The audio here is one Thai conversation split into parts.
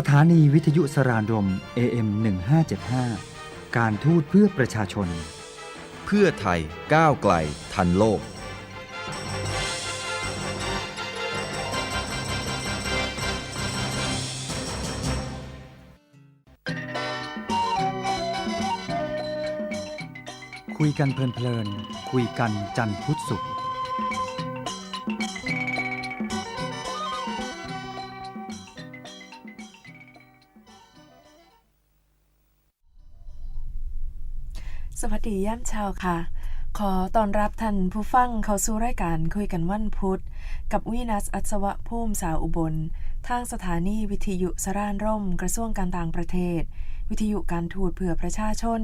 สถานีวิทยุสรานรม AM 1575 การทูตเพื่อประชาชน เพื่อไทยก้าวไกลทันโลก คุยกันเพลินๆคุยกันจันทร์พุธศุกร์ ย่ามเช้าค่ะ ขอต้อนรับท่านผู้ฟังเข้าสู่รายการคุยกันวันพุธ กับวินัสอัศวะภูมิสาวอุบล ทางสถานีวิทยุสรานร่ม กระทรวงการต่างประเทศ วิทยุการทูตเพื่อประชาชน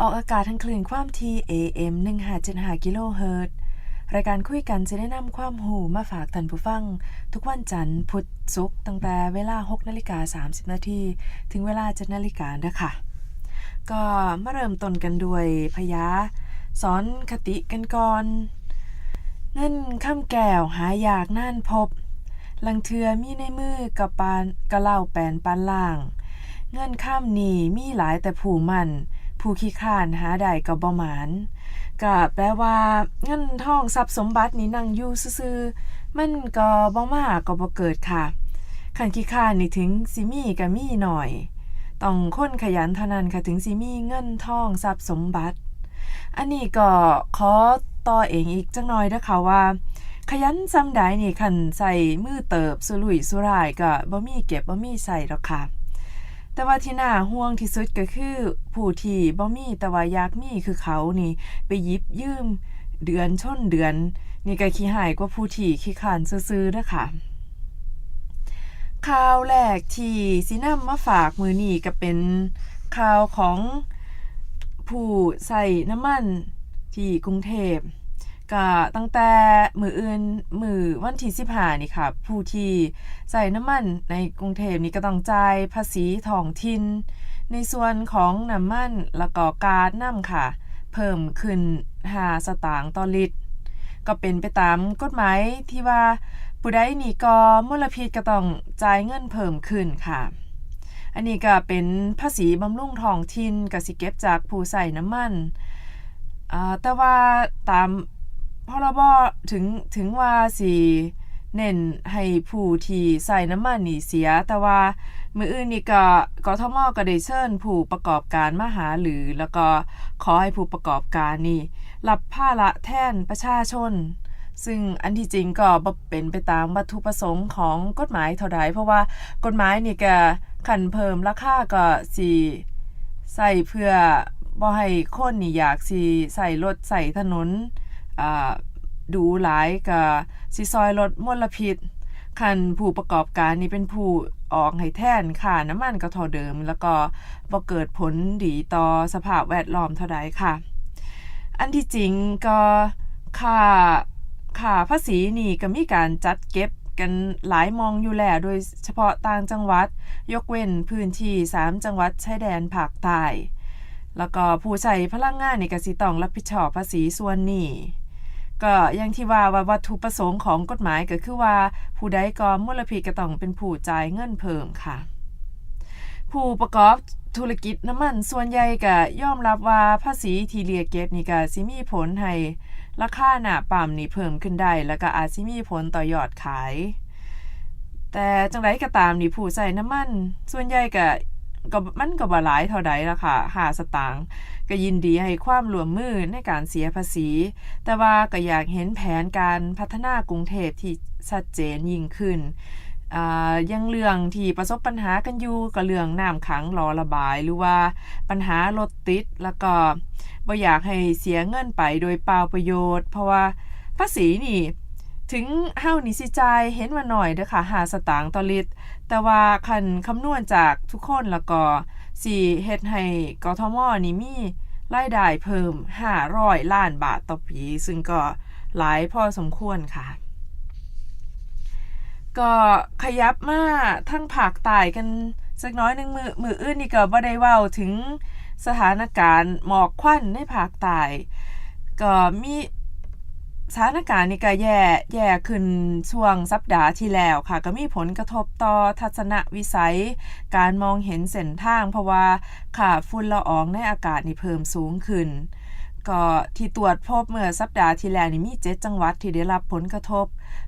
ออกอากาศทางคลื่นความที AM 1575กิโลเฮิรตซ์รายการคุยกันจะได้นำความหูมาฝากท่านผู้ฟัง ทุกวันจันทร์พุธศุกร์ตั้งแต่เวลา 6นาฬิกา30นาทีถึงเวลา7นาฬิกาเด้อค่ะ ก็มาเริ่มต้นกันด้วยพยาสอนคติกันก่อน เงินข้ามแก้วหายากน่านพบ ลังเทือมีในมือกระปานกระเล่าแปนปานล่าง เงินข้ามหนีมีหลายแต่ผู้มันผู้ขี้ข้านหาได้ก็บ่หมานก็แปลว่าเงินทองทรัพย์สมบัตินี่นั่งอยู่ซื่อมันก็บ่มาก็บ่เกิดค่ะขันขี้ข้านนี่ถึงสิมีก็มีหน่อย ต้องคนขยันเท่านั้นค่ะถึงสิมีเงินทองทรัพย์สมบัติ อันนี้ก็ขอต่อเองอีกจังน่อยนะคะว่า ขยันซ้ำใดนี่คันใส่มือเติบสุรุ่ยสุร่ายก็บ่มีเก็บบ่มีใส่หรอกค่ะ แต่ว่าที่น่าห่วงที่สุดก็คือผู้ที่บ่มีแต่ว่าอยากมีคือเขานี่ ไปยิบยืมเดือนชนเดือน นี่ก็ขี้หายกว่าผู้ที่ขี้ขานซื้อๆนะคะ ข่าวแรกที่สินำมาฝากมือนี้ก็เป็นข่าวของผู้ใส่น้ำมันที่กรุงเทพก็ตั้งแต่มืออื่นมือวันที่15นี่ค่ะ ผู้ที่ใส่น้ำมันในกรุงเทพนี่ก็ต้องจ่ายภาษีท้องถิ่นในส่วนของน้ำมันแล้วก็การน้ำค่ะ เพิ่มขึ้น5สตางค์ต่อลิตร ก็เป็นไปตามกฎหมายที่ว่า ผู้ใดนี่กอมลพิษก็ต้องจ่ายเงินเพิ่มขึ้นค่ะ อันนี้ก็เป็นภาษีบำรุงท้องถิ่นก็สิเก็บจากผู้ใส่น้ำมันอ่าแต่ว่าตามพรบถึงถึงว่าสิเน้นให้ผู้ที่ใส่น้ำมันนี่เสีย แต่ว่ามืออื่นนี่ก็กทมก็ได้เชิญผู้ประกอบการมาหาหรือ แล้วก็ขอให้ผู้ประกอบการนี่รับภาระแทนประชาชน ซึ่งอันที่จริงก็บ่เป็นไปตามวัตถุประสงค์ของกฎหมายเท่าใดเพราะว่ากฎหมายนี่ก็ขันเพิ่มราคาก็สิใส่เพื่อบ่ให้คนนี่อยากสิใส่รถใส่ถนนอ่าดูหลายก็สิซอยลดมลพิษคันผู้ประกอบการนี่เป็นผู้ออกให้แทนค่าน้ำมันก็เท่าเดิม แล้วก็บ่เกิดผลดีต่อสภาพแวดล้อมเท่าใดค่ะ อันที่จริงก็ค่า ค่ะภาษีนี่ก็มีการจัดเก็บกันหลายมองอยู่แล้วโดยเฉพาะต่างจังหวัด ยกเว้นพื้นที่ 3 จังหวัดชายแดนภาคใต้แล้วก็ผู้ใช้พลังงานนี่ก็สิต้องรับผิดชอบภาษีส่วนนี้ก็อย่างที่ว่าว่าวัตถุประสงค์ของกฎหมายก็คือว่า ผู้ใดก่อมลพิษก็ต้องเป็นผู้จ่ายเงินเพิ่มค่ะ ผู้ประกอบธุรกิจน้ำมันส่วนใหญ่ก็ยอมรับว่าภาษีที่เรียกเก็บนี่ก็สิมีผลให้ ราคาหน้าปั๊มนี่เพิ่มขึ้นได้แล้วก็อาจสิมีผลต่อยอดขาย แต่จังไรก็ตามนี่ผู้ใส่น้ำมัน ส่วนใหญ่ก็ก็มันก็บ่หลายเท่าใดล่ะค่ะหาสตางค์ก็ยินดีให้ความร่วมมือในการเสียภาษี แต่ว่าก็อยากเห็นแผนการพัฒนากรุงเทพที่ชัดเจนยิ่งขึ้น ยังเรื่องที่ประสบปัญหากันอยู่ก็เรื่องน้ำขังรอระบาย หรือว่าปัญหารถติด แล้วก็บ่อยากให้เสียเงินไปโดยเปล่าประโยชน์ เพราะว่าภาษีนี่ถึงเฮานี่สิจ่ายเห็นว่าหน่อยเด้อค่ะหาสตางค์ต่อลิตร แต่ว่าคันคำนวณจากทุกคนแล้วก็สิเฮ็ดให้กทมนี่มีรายได้เพิ่ม 500 ล้านบาทต่อปี ซึ่งก็หลายพอสมควรค่ะ ก็ขยับมาทั้งภาคใต้กันสักน้อยหนึ่งมือมืออื่นนี่ก็บ่ได้เว้าถึงสถานการณ์หมอกควันในภาคใต้ก็มีสถานการณ์นี่ก็แย่แย่ขึ้นช่วงสัปดาห์ที่แล้วค่ะ ก็มีผลกระทบต่อทัศนวิสัย การมองเห็นเส้นทางเพราะว่าค่าฝุ่นละอองในอากาศนี่เพิ่มสูงขึ้น ก็ที่ตรวจพบเมื่อสัปดาห์ที่แล้วนี่มี7จังหวัดที่ได้รับผลกระทบ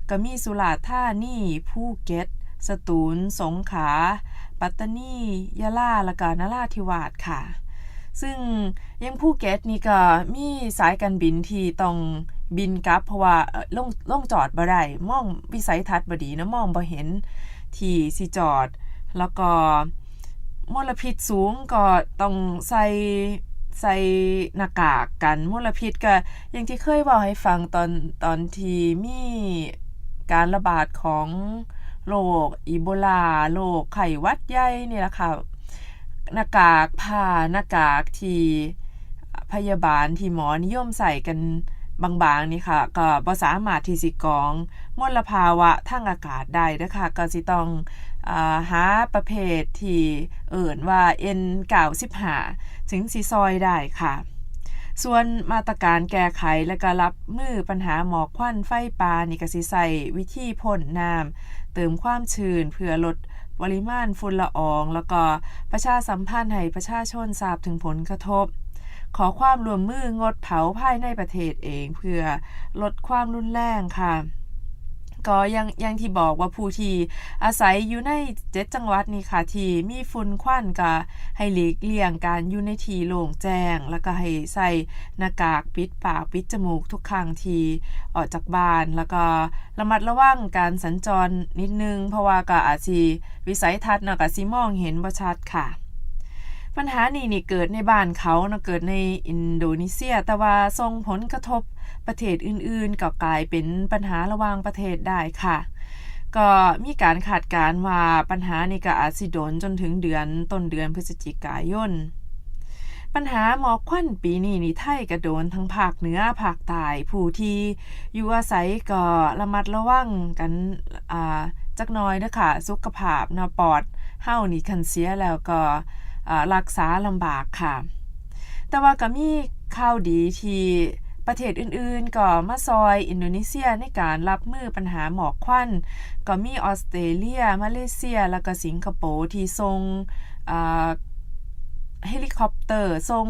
ก็มีสุราษฎร์ธานีภูเก็ต สตูล สงขลา ปัตตานียะลา และก็นราธิวาสค่ะ ซึ่งยังภูเก็ตนี่ก็มีสายการบินที่ต้องบินกลับเพราะว่าเอ่อลงลงจอดบ่ได้มองวิสัยทัศน์บ่ดีนะมองบ่เห็นที่สิจอด แล้วก็มลพิษสูงก็ต้องใส่ ใส่หน้ากากกันมลพิษก็อย่างที่เคยบอกให้ฟังตอนตอนที่มีการระบาดของโรคอีโบลาโรคไข้วัดใหญ่นี่แหละค่ะหน้ากากผ้าหน้ากากที่พยาบาลที่หมอนิยมใส่กัน บางๆนี่ค่ะก็บ่สามารถที่สิกองมลภาวะทางอากาศได้เด้อค่ะก็สิต้องอหาประเภทที่เอิ่นว่า N95 ถึงสิซอยได้ค่ะ ส่วนมาตรการแก้ไขและก็รับมือปัญหาหมอกควันไฟป่านี่ก็สิใส่วิธีพ่นน้ำเติมความชื้นเพื่อลดปริมาณฝุ่นละออง แล้วก็ประชาสัมพันธ์ให้ประชาชนทราบถึงผลกระทบ ขอความร่วมมืองดเผาภายในประเทศเองเพื่อลดความรุนแรงค่ะก็ยังยังที่บอกว่าผู้ที่อาศัยอยู่ในเจ็ดจังหวัดนี่ค่ะที่มีฝุ่นควันก็ให้หลีกเลี่ยงการอยู่ในที่โล่งแจ้ง แล้วก็ให้ใส่หน้ากากปิดปากปิดจมูกทุกครั้งที่ออกจากบ้าน แล้วก็ระมัดระวังการสัญจรนิดนึง เพราะว่าก็อาจสิวิสัยทัศน์เนาะก็สิมองเห็นบ่ชัดค่ะ ปัญหานี้นี่เกิดในบ้านเขาเนาะเกิดในอินโดนีเซีย แต่ว่าส่งผลกระทบประเทศอื่นๆ ก็กลายเป็นปัญหาระหว่างประเทศได้ค่ะ ก็มีการคาดการณ์ว่าปัญหานี้ก็อาจสิโดนจนถึงเดือนต้นเดือนพฤศจิกายนปัญหาหมอกควันปีนี้นี่ไทยก็โดนทั้งภาคเหนือภาคใต้ผู้ที่อยู่อาศัยก็ระมัดระวังกันอ่าจักน้อยเด้อค่ะสุขภาพเนาะปอดเฮานี่คันเสียแล้วก็ รักษาลำบากค่ะ แต่ว่าก็มีข่าวดีที่ประเทศอื่นๆ ก็มาซอยอินโดนีเซียในการรับมือปัญหาหมอกควันก็มีออสเตรเลีย มาเลเซีย แล้วก็สิงคโปร์ที่ส่งเฮลิคอปเตอร์ส่ง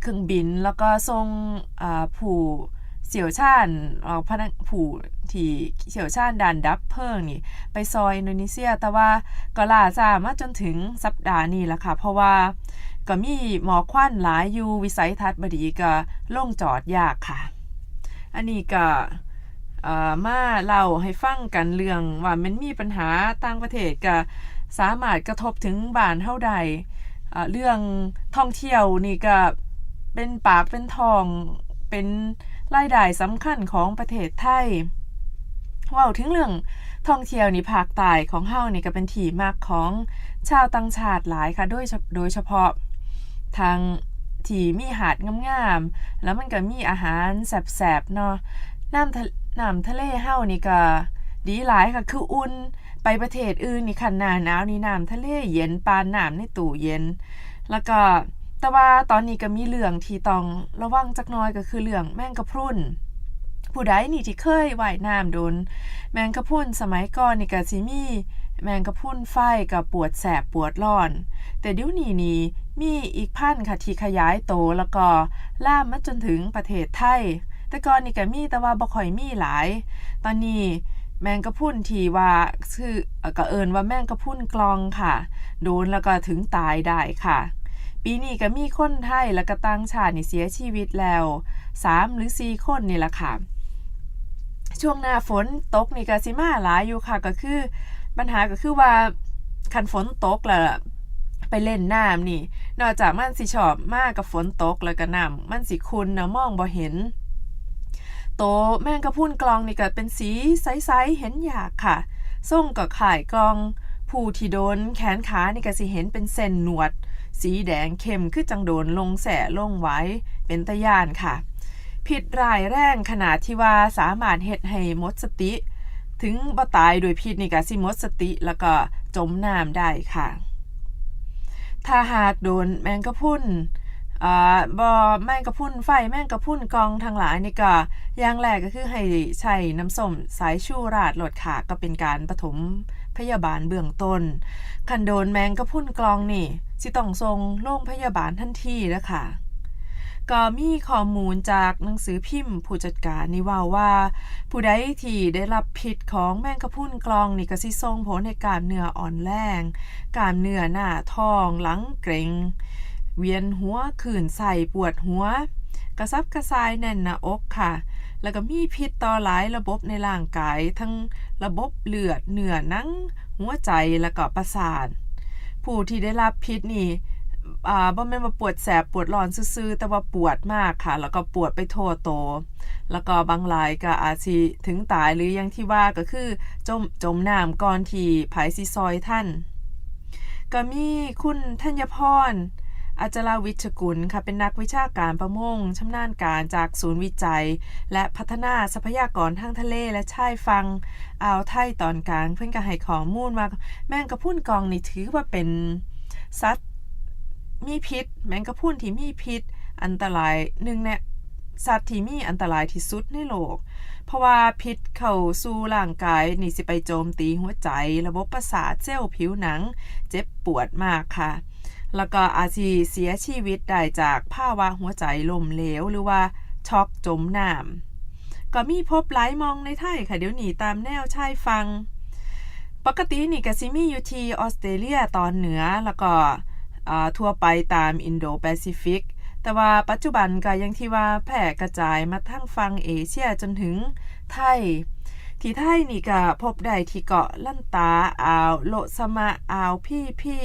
เครื่องบิน แล้วก็ส่งผู้เสี่ยวชาญผู้ ที่เสี่ยวชาญด่านดับเพลิงนี่ ไปซอยอินโดนีเซีย แต่ว่าก็ล่าช้ามาจนถึงสัปดาห์นี้ละค่ะ เพราะว่าก็มีหมอควันหลายอยู่วิสัยทัศน์บดีก็ล่งจอดยากค่ะ อันนี้ก็มาเล่าให้ฟังกันเรื่องว่ามันมีปัญหาต่างประเทศก็สามารถกระทบถึงบ้านเท่าใดเอ่อเรื่องท่องเที่ยวนี่ก็เป็นปากเป็นทองเป็นรายได้สำคัญของประเทศไทย เว้าถึงเรื่องท่องเที่ยวนี่ภาคใต้ของเฮานี่ก็เป็นที่มากของชาวต่างชาติหลายค่ะโดยโดยเฉพาะทางที่มีหาดงามๆแล้วมันก็มีอาหารแซ่บๆเนาะน้ำทะน้ำทะเลเฮานี่ก็ดีหลายค่ะคืออุ่นไปประเทศอื่นนี่คันหน้าหนาวนี่น้ำทะเลเย็นปานน้ำในตู้เย็น แล้วก็แต่ว่าตอนนี้ก็มีเรื่องที่ต้องระวังจักน้อยก็คือเรื่องแมงกะพรุน ผู้ใดนี่ที่เคยว่ายน้ำโดน แมงกะพรุนสมัยก่อนนี่ก็สิมีแมงกะพรุนไฟกับปวดแสบปวดร้อน แต่เดี๋ยวนี้นี่มีอีกพันค่ะที่ขยายโตแล้วก็ล่ามมาจนถึงประเทศไทย แต่ก่อนนี่ก็มีแต่ว่าบ่ค่อยมีหลาย ตอนนี้แมงกะพรุนที่ว่าคือเอ่อก็เอิ้นว่าแมงกะพรุนกลองค่ะ โดนแล้วก็ถึงตายได้ค่ะ ปีนี้ก็มีคนไทยและก็ต่างชาตินี่เสียชีวิตแล้ว 3 หรือ 4 คนนี่แหละค่ะ ช่วงหน้าฝนตกนี่ก็สิมาหลายอยู่ค่ะก็คือ ปัญหาก็คือว่าคันฝนตกแล้วไปเล่นน้ำนี่ นอกจากมันสิชอบมากกับฝนตกแล้วก็น้ำมันสิคุนนะมองบ่เห็น โตแม่งกระพรุนกลองนี่ก็เป็นสีใสๆเห็นยากค่ะส่งกับข่ายกลอง ผู้ที่โดนแขนขานี่ก็สิเห็นเป็นเส้นหนวด สีแดงเข้มคือจังโดนลงแสลงไว้เป็นตะยานค่ะ ผิดรายแรงขนาดที่ว่าสามารถเฮ็ดให้หมดสติ ถึงบ่ตายโดยพิษนี่ก็สิหมดสติแล้วก็จมน้ำได้ค่ะ ถ้าหากโดนแมงกะพรุนอ่าบ่แม่งกระพุ่นไฟแม่งกระพุ่นกองทั้งหลายนี่ก็อย่างแรกก็คือให้ใช้น้ำส้มสายชูราดหลดขาก็เป็นการปฐมพยาบาลเบื้องต้นคันโดนแมงกระพุ่นกลองนี่สิต้องทรงโรงพยาบาลทันทีแล้วค่ะ ก็มีข้อมูลจากหนังสือพิมพ์ ผู้จัดการนี่ว่าว่า ผู้ใดที่ได้รับพิษของแมงกะพรุนกลองนี่ก็สิส่งผลให้กล้ามเนื้ออ่อนแรงกล้ามเนื้อหน้าท้องหลังเกร็งเวียนหัวขื่นใส่ปวดหัว กระซับกระซายแน่นหน้าอกค่ะ แล้วก็มีพิษต่อหลายระบบในร่างกายทั้งระบบเลือดเนื้อหนัง หัวใจแล้วก็ประสาทผู้ที่ได้รับพิษนี่ อ่าบ่แม่นว่าปวดแสบปวดร้อนซื่อๆแต่ว่าปวดมากค่ะ แล้วก็ปวดไปทั่วโตวแล้วก็บางรายก็อาจสิถึงตายหรืออย่างที่ว่าก็คือจมจมน้ำก่อนที่ไผสิซอยท่าน ก็มีคุณธัญพรอาจาราวิชกุลค่ะเป็นนักวิชาการประมงชำนาญการจากศูนย์วิจัย และพัฒนาทรัพยากรทางทะเลและชายฝั่งอ่าวไทยตอนกลางเพื่อนก็ให้ข้อมูลว่าแมงกะพรุนกองนี่ถือว่าเป็นสัตว์ มีพิษ แมงกะพรุนที่มีพิษ อันตรายหนึ่งเนี่ยสัตว์ที่มีอันตรายที่สุดในโลก เพราะว่าพิษเข้าสู่ร่างกายนี่สิไปโจมตีหัวใจ ระบบประสาทเซลล์ผิวหนัง เจ็บปวดมากค่ะ แล้วก็อาจสิเสียชีวิตได้จากภาวะหัวใจล้มเหลวหรือว่าช็อกจมน้ำก็มีพบหลายมองในไทยค่ะ เดี๋ยวหนีตามแนวชายฟัง ปกตินี่ก็สิมีอยู่ที่ออสเตรเลียตอนเหนือแล้วก็ ทั่วไปตามอินโดแปซิฟิก แต่ว่าปัจจุบันก็ยังที่ว่าแพร่กระจายมาทั้งฝั่งเอเชียจนถึงไทย ที่ไทยนี่ก็พบได้ที่เกาะลันตาอ่าวโลสมะอ่าวพี่พี่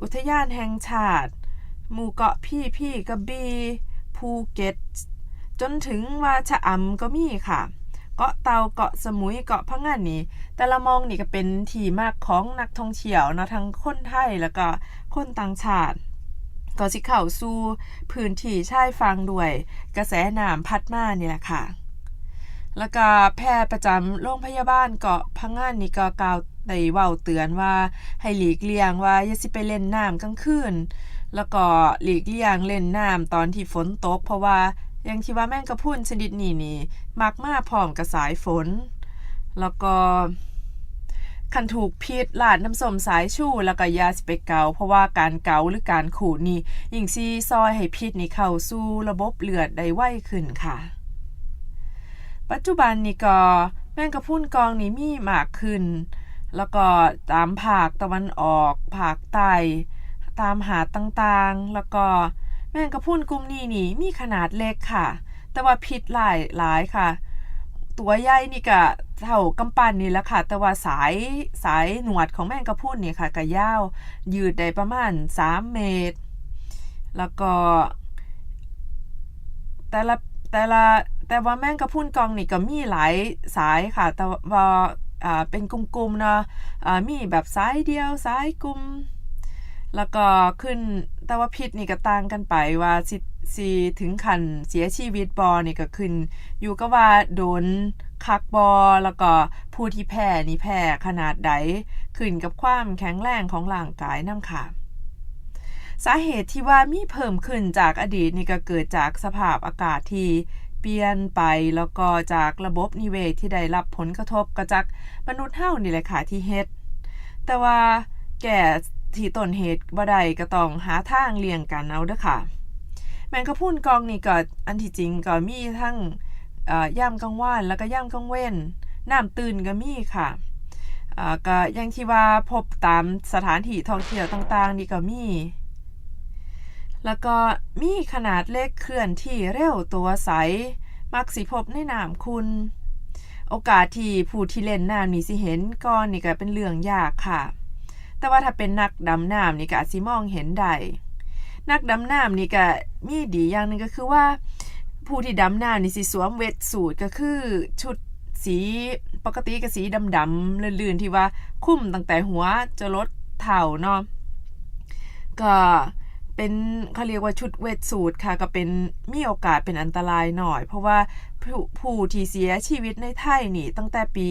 อุทยานแห่งชาติ หมู่เกาะพี่พี่กระบี่ภูเก็ต จนถึงว่าชะอำก็มีค่ะเกาะเตาเกาะสมุยเกาะพังงานนี่แต่ละมองนี่ก็เป็นที่มากของนักท่องเที่ยวนะทั้งคนไทยแล้วก็ คนต่างชาติก็สิเข้าสู่พื้นที่ชายฝั่งด้วย กระแสน้ำพัดมานี่แหละค่ะ แล้วก็แพทย์ประจำโรงพยาบาลเกาะพังงานนี่ก็กล่าวได้เว้าเตือนว่าให้หลีกเลี่ยงว่าอย่าสิไปเล่นน้ำกลางคืนแล้วก็หลีกเลี่ยงเล่นน้ำตอนที่ฝนตก เพราะว่าย่างที่ว่าแม่งกระพรุนชนิดนี้นี่มักมาพร้อมกับสายฝน แล้วก็ คันถูกพิษหลาดน้ำส้มสายชูแล้วก็ยาสิไปเกา เพราะว่าการเกาหรือการขูดนี่ยิ่งซีซอยให้พิษนี่เข้าสู่ระบบเลือดได้ไวขึ้นค่ะ ปัจจุบันนี่ก็แมงกะพรุนกองนี้มีมากขึ้น แล้วก็ตามภาคตะวันออกภาคใต้ตามหาดต่างๆ แล้วก็แมงกะพรุนกลุ่มนี้นี่มีขนาดเล็กค่ะ แต่ว่าพิษหลายหลายค่ะ ตัวใหญ่นี่ก็เท่ากำปั้นนี่แหละค่ะ แต่ว่าสายสายหนวดของแมงกะพรุนนี่ค่ะก็ยาวยืดได้ประมาณ 3 เมตร แล้วก็ แต่ละแต่ละแต่ว่าแมงกะพรุนกองนี่ก็มีหลายสายค่ะ แต่ว่าอ่าเป็นกลุ่มๆเนาะอ่ามีแบบสายเดียวสายกลุ่มแล้วก็ขึ้นแต่ว่าพิษนี่ก็ต่างกันไปว่าสิ สิถึงขันเสียชีวิตบอนี่ก็ขึ้น อยู่ก็ว่าโดนคักบอแล้วก็ผู้ที่แพ้นี่แพ้ขนาดใดขึ้นกับความแข็งแรงของร่างกายนํค่ะ สาเหตุที่ว่ามีเพิ่มขึ้นจากอดีตนี่ก็เกิดจากสภาพอากาศที่เปลี่ยนไปแล้วก็จากระบบนิเวศที่ได้รับผลกระทบก็จากมนุษย์เฮานี่แหละค่ะที่เฮ็ด แต่ว่าแก่ที่ต้นเหตุบ่ได้ก็ต้องหาทางเลี่ยงกันเอาเด้อค่ะ มงกะพรุนกองนี่ก็อันที่จริงก็มีทั้งย่ามกลางวันแล้วก็ย่ามกลางเว้นน้ำตื่นก็มีค่ะก็ย่างที่ว่าพบตามสถานที่ท่องเที่ยวต่างๆนี่ก็มี แล้วก็มีขนาดเล็กเคลื่อนที่เร็วตัวใส มักสิพบในน้ำคุณ โอกาสที่ผู้ที่เล่นน้ำนี่สิเห็นก่อนนี่ก็เป็นเรื่องยากค่ะ แต่ว่าถ้าเป็นนักดำน้ำนี่ก็อาจสิมองเห็นได้ นักดำน้ำนี่ก็มีดีอย่างหนึงก็คือว่า ผู้ที่ดำน้ำนี่สิสวมเวทสูทก็คือชุดสีปกติก็สีดำๆลื่นๆที่ว่าคุ้มตั้งแต่หัวจะลดเท่าเนาะก็เป็นเขาเรียกว่าชุดเวทสูทค่ะ ก็เป็นมีโอกาสเป็นอันตรายหน่อย เพราะว่าผู้ผู้ที่เสียชีวิตในไทยนี่ ตั้งแต่ปี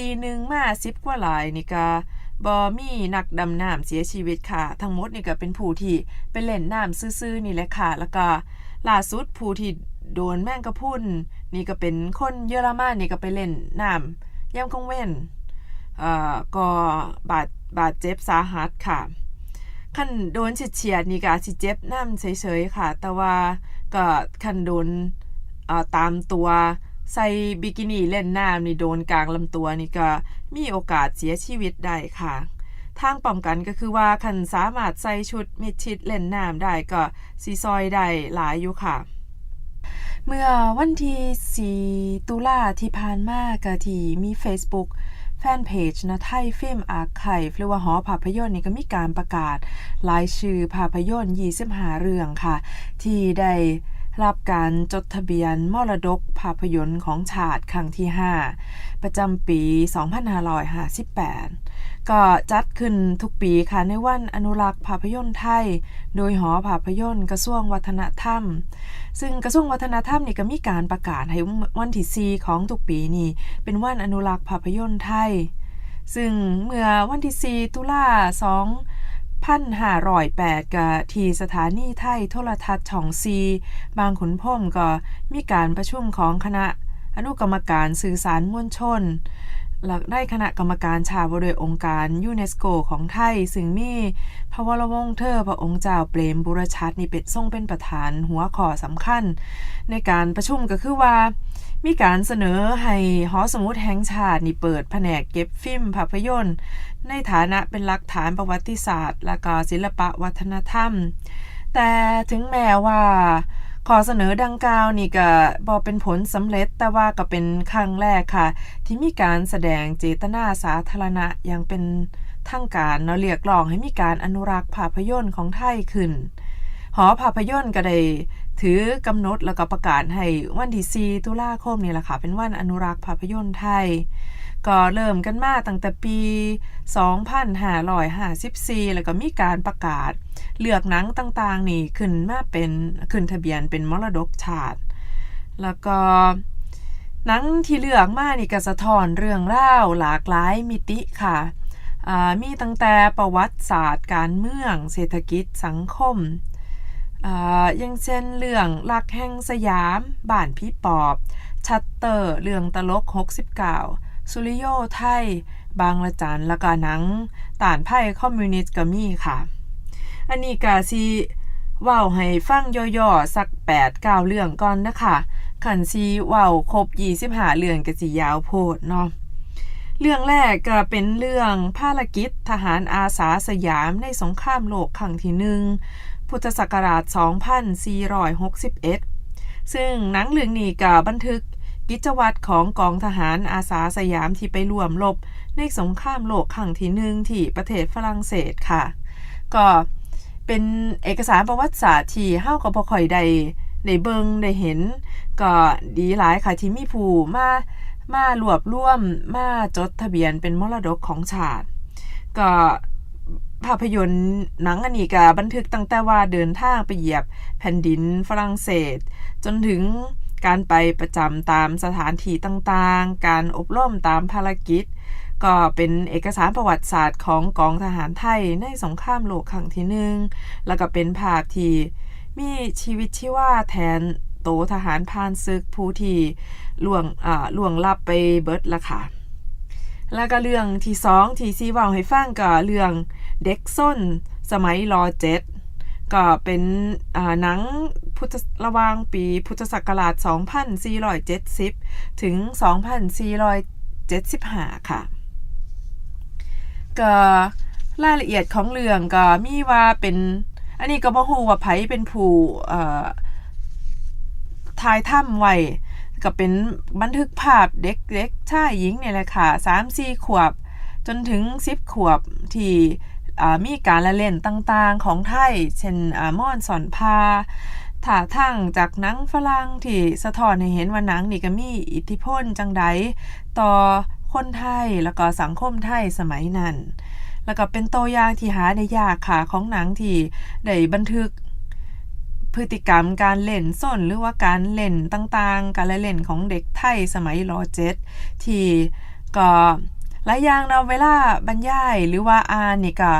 41มา10กว่าหลายนี่ก็ บ่มีนักดำน้ำเสียชีวิตค่ะ ทั้งหมดนี่ก็เป็นผู้ที่ไปเล่นน้ำซื่อๆนี่แหละค่ะ แล้วก็ล่าสุดผู้ที่โดนแมงกระพรุนนี่ก็เป็นคนเยอรมันนี่ก็ไปเล่นน้ำยามกงเว้นเอ่อก็บาดบาดเจ็บสาหัสค่ะคันโดนเฉียดๆนี่ก็สิเจ็บน้ำเฉยๆค่ะ แต่ว่าก็คันโดนเอ่อตามตัว ใส่บิกินี่เล่นน้ำนี่โดนกลางลำตัวนี่ก็มีโอกาสเสียชีวิตได้ค่ะทางป้องกันก็คือว่าคันสามารถใส่ชุดมิดชิดเล่นน้ำได้ก็สีซอยได้หลายอยู่ค่ะ เมื่อวันที่4ตุลาที่ผ่านมาก็ที่มี Facebook แฟนเพจนะไทยฟิล์มอาร์ไคหรือว่าหอภาพยนตร์นี่ก็มีการประกาศรายชื่อภาพยนตร์25เรื่องค่ะ ที่ได้ รับการจดทะเบียนมรดกภาพยนตร์ของชาติครั้งที่ 5 ประจำปี 2558 ก็จัดขึ้นทุกปีค่ะในวันอนุรักษ์ภาพยนตร์ไทย โดยหอภาพยนตร์กระทรวงวัฒนธรรม ซึ่งกระทรวงวัฒนธรรมนี่ก็มีการประกาศให้วันที่4ของทุกปีนี่เป็นวันอนุรักษ์ภาพยนตร์ไทย ซึ่งเมื่อวันที่4ตุลา2 พันห้าร้อยแปดกที่สถานีไทยโทรทัศน์ช่องซีบางขุนพรมก็มีการประชุมของคณะอนุกรรมการสื่อสารมวลชน หลักได้คณะกรรมการชาวโดยองค์การยูเนสโกของไทย ซึ่งมีพระวรวงศ์เธอพระองค์เจ้าเปรมบุรชัดนี่เป็นทรงเป็นประธานหัวข้อสำคัญ ในการประชุมก็คือว่ามีการเสนอให้หอสมุดแห่งชาตินี่เปิดแผนกเก็บฟิล์มภาพยนตร์ ในฐานะเป็นหลักฐานประวัติศาสตร์ และก็ศิลปะวัฒนธรรม แต่ถึงแม้ว่า ขอเสนอดังกล่าวนี่ก็บอเป็นผลสำเร็จ แต่ว่าก็เป็นครั้งแรกค่ะ ที่มีการแสดงเจตนาสาธารณะอย่างเป็นทางการเนาะเรียกร้องให้มีการอนุรักษ์ภาพยนตร์ของไทยขึ้น หอภาพยนตร์ก็ได้ถือกำหนดแล้วก็ประกาศให้วันที่4ตุลาคมนี่แหละค่ะ เป็นวันอนุรักษ์ภาพยนตร์ไทย ก็เริ่มกันมาตั้งแต่ปี 2554 แล้วก็มีการประกาศ เลือกหนังต่างๆ นี่ขึ้นมาเป็นขึ้นทะเบียนเป็นมรดกชาติ แล้วก็หนังที่เลือกมานี่ก็สะท้อนเรื่องเล่าหลากหลายมิติค่ะ มีตั้งแต่ประวัติศาสตร์การเมือง เศรษฐกิจสังคมอย่างเช่นเรื่องลักแห่งสยาม บ้านพี่ปอบ ชัตเตอร์ เรื่องตลก 69 สุริโยไทย บางละจันล้วก็หนังต่านไพ่คอมมิวนิสต์ก็มีค่ะ อันนี้ก็สิเว้าให้ฟังย่อๆสัก8 9เรื่องก่อนนะคะขันซีเว้าครบ25เรื่องก็สิยาวโพดเนาะเรื่องแรกก็เป็นเรื่องภารกิจทหารอาสาสยามในสงครามโลกครั้งที่หนึ่งพุทธศักราช 2461 ซึ่งหนังเรื่องนี้ก็บันทึก กิจวัตรของกองทหารอาสาสยามที่ไปร่วมรบในสงครามโลกครั้งที่หนึ่งที่ประเทศฝรั่งเศสค่ะ ก็เป็นเอกสารประวัติศาสตร์ที่เฮาก็บ่ค่อยได้ได้เบิงได้เห็น ก็ดีหลายค่ะที่มีผู้มามารวบรวมมาจดทะเบียนเป็นมรดกของชาติ ก็ภาพยนตร์หนังอันนี้ก็บันทึกตั้งแต่ว่าเดินทางไปเหยียบแผ่นดินฝรั่งเศส จนถึง การไปประจำตามสถานที่ต่างๆ การอบรมตามภารกิจ ก็เป็นเอกสารประวัติศาสตร์ของกองทหารไทยในสงครามโลกครั้งที่หนึ่งแล้วก็เป็นภาพที่มีชีวิตที่ว่าแทนโตทหารพานศึกผู้ที่ล่วงอ่าล่วงลับไปเบิดละค่ะ แล้วก็เรื่องที่สองที่ซีว่าให้ฟังก็เรื่องเด็กส้นสมัยรอเจ็ด ก็เป็นหนังพุทธระวางปีพุทธศักราช 2470 ถึง 2475 ค่ะ ก็รายละเอียดของเรื่องก็มีว่าเป็น อันนี้ก็บ่ฮู้ว่าไผเป็นผู้เอ่อถ่ายถ้ำไว้ก็เป็นบันทึกภาพเด็กๆชายหญิงเนี่ยแหละค่ะ 3 4 ขวบ จนถึง 10 ขวบที่ มีการละเล่นต่างๆของไทย เช่นม่อนสอนพาถ่าทั้งจากหนังฝรั่งที่สะท้อนให้เห็นว่าหนังนี่ก็มีอิทธิพลจังใดต่อคนไทยแล้วก็สังคมไทยสมัยนั้น แล้วก็เป็นตัวอย่างที่หาได้ยากค่ะของหนังที่ได้บันทึกพฤติกรรมการเล่นส้นหรือว่าการเล่นต่างๆ การเล่นของเด็กไทยสมัยรอเจ็ดที่ก็ หลายอย่างเนาะเวลาบรรยายหรือว่าอ่านนี่ก็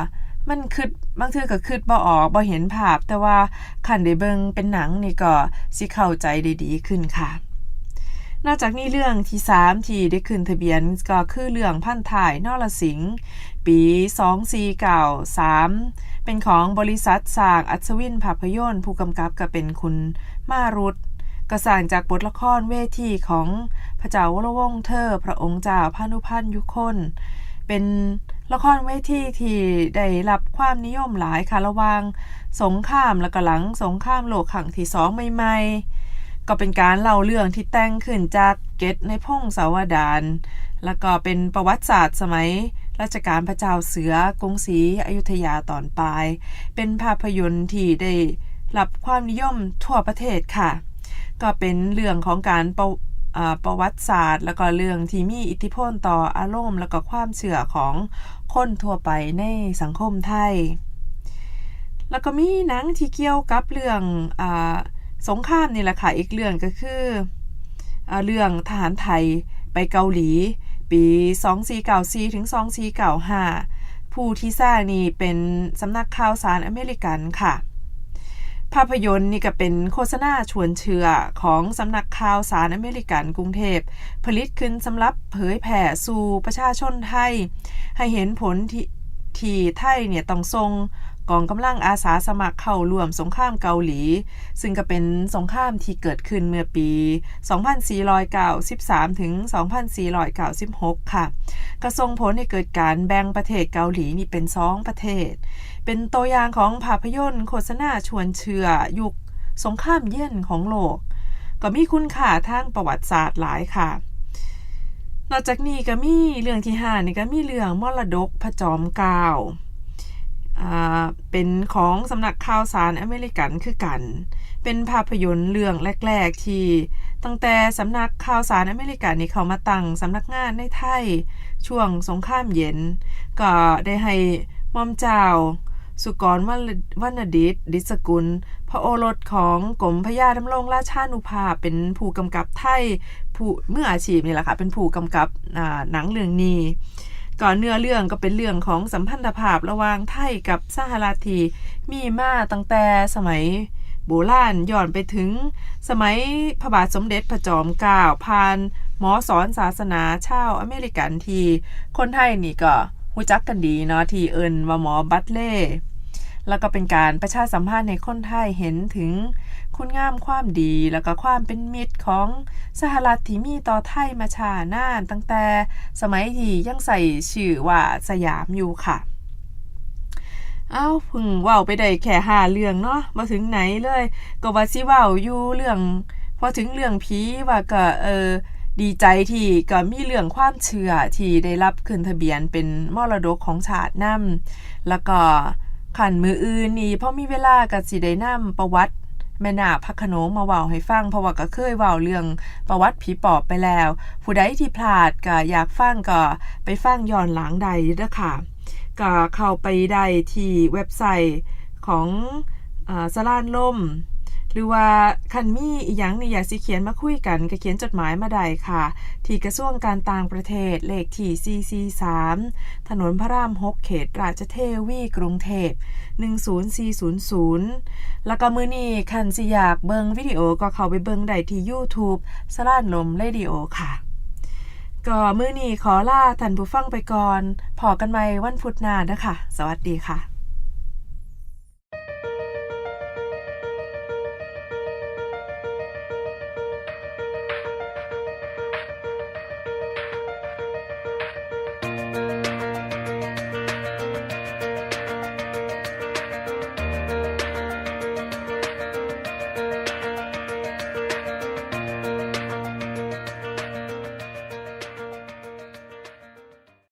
มันคิดบางเทื่อก็คิดบ่ออกบ่เห็นภาพ แต่ว่าคันได้เบิ่งเป็นหนังนี่ก็สิเข้าใจได้ดีขึ้นค่ะ นอกจากนี้เรื่องที่ 3 ที่ได้ขึ้นทะเบียนก็คือเรื่องพันถ่ายนอรสิงห์ปี2493เป็นของบริษัทสร้างอัศวินภาพยนตร์ผู้กำกับก็เป็นคุณมารุตก็สร้างจากบทละครเวทีของ พระเจ้าวรวงศ์เธอ พระองค์เจ้าพานุพันธ์ยุคนเป็นละครเวทีที่ได้รับความนิยมหลายค่ะระว่างสงครามและก็หลังสงครามโลกครั้งที่สองใหม่ๆ ก็เป็นการเล่าเรื่องที่แต่งขึ้นจากเกตในพงศาวดารแล้วก็เป็นประวัติศาสตร์สมัยรัชกาลพระเจ้าเสือกรุงศรีอยุธยาตอนปลาย เป็นภาพยนตร์ที่ได้รับความนิยมทั่วประเทศค่ะ ก็เป็นเรื่องของการประ ประวัติศาสตร์ แล้วก็เรื่องที่มีอิทธิพลต่ออารมณ์ แล้วก็ความเชื่อของคนทั่วไปในสังคมไทย แล้วก็มีหนังที่เกี่ยวกับเรื่องอสงครามนี่แหละค่ะ อีกเรื่องก็คืออเรื่องทหารไทยไปเกาหลี ปี 2494ถึง2495 ผู้ที่สร้างนี่เป็นสำนักข่าวสารอเมริกันค่ะ ภาพยนตร์นี่ก็เป็นโฆษณาชวนเชื่อของสำนักข่าวสารอเมริกันกรุงเทพ ผลิตขึ้นสำหรับเผยแผ่สู่ประชาชนไทย ให้เห็นผลที่ที่ไทยเนี่ยต้องทรง กองกำลังอาสาสมัครเข้าร่วมสงครามเกาหลี ซึ่งก็เป็นสงครามที่เกิดขึ้นเมื่อปี 2493 ถึง 2496 ค่ะ กระทรงผลให้เกิดการแบ่งประเทศเกาหลีนี่เป็นสองประเทศ เป็นตัวอย่างของภาพยนตร์โฆษณาชวนเชื่อ ยุคสงครามเย็นของโลก ก็มีคุณค่าทางประวัติศาสตร์หลายค่ะนอกจากนี้ก็มีเรื่องที่ห้านี่ก็มีเรื่องมรดกพระจอมเกล้า เป็นของสำนักข่าวสารอเมริกันคือกัน เป็นภาพยนตร์เรื่องแรก ๆ ที่ตั้งแต่สำนักข่าวสารอเมริกันนี่เขามาตั้งสำนักงานในไทย ช่วงสงครามเย็น ก็ได้ให้มอมเจ้า สุกรวันวรรณดิษดิษกุล พระโอรสของกรมพระยาดำรงราชานุภาพเป็นผู้กำกับไทยผู้เมื่ออาชีพนี่แหละค่ะเป็นผู้กำกับหนังเรื่องนี้ ก่อนเนื้อเรื่องก็เป็นเรื่องของสัมพันธภาพระหว่างไทยกับสหรัฐที่มีมาตั้งแต่สมัยโบราณย้อนไปถึงสมัยพระบาทสมเด็จพระจอมเกล้าผ่านหมอสอนศาสนาชาวอเมริกันทีคนไทยนี่ก็รู้จักกันดีเนาะที่เอินว่าหมอบัตเล่แล้วก็เป็นการประชาสัมพันธ์ในคนไทยเห็นถึง คุณงามความดีแล้วก็ความเป็นมิตรของสหรัฐที่มีต่อไทยมาชานาน ตั้งแต่สมัยที่ยังใส่ชื่อว่าสยามอยู่ค่ะ เอ้าพึ่งว้าไปได้แค่หาเรื่องเนาะมาถึงไหนเลย ก็ว่าสิว้าอยู่เรื่อง พอถึงเรื่องผีว่าก็เออดีใจที่ก็มีเรื่องความเชื่อที่ได้รับขึ้นทะเบียนเป็นมรดกของชาตินำแล้วก็ขันมืออื่นนี่พอมีเวลาก็สิได้นำประวัติ แม่นาพักโขนงมาเว้าให้ฟังเพราะว่าก็เคยเว้าเรื่องประวัติผีปอบไปแล้ว ผู้ใดที่พลาดก็อยากฟังก็ไปฟังย้อนหลังใดเด้อค่ะก็เข้าไปได้ที่เว็บไซต์ของอสลานล่ม หรือว่าคันมีอีหยังนี่อยากสิเขียนมาคุยกันก็เขียนจดหมายมาได้ค่ะ ที่กระทรวงการต่างประเทศเลขที่ 443 ถนนพระราม 6 เขต ราชเทวีกรุงเทพ10400 แล้วก็มือนี้คันสิอยากเบิงวิดีโอก็เข้าไปเบิงได้ที่ YouTube สลานลมเรดิโอค่ะก็มื้อนี้ขอลาท่านผู้ฟังไปก่อน พอกันใหม่วันพุธหน้าเด้อค่ะสวัสดีค่ะ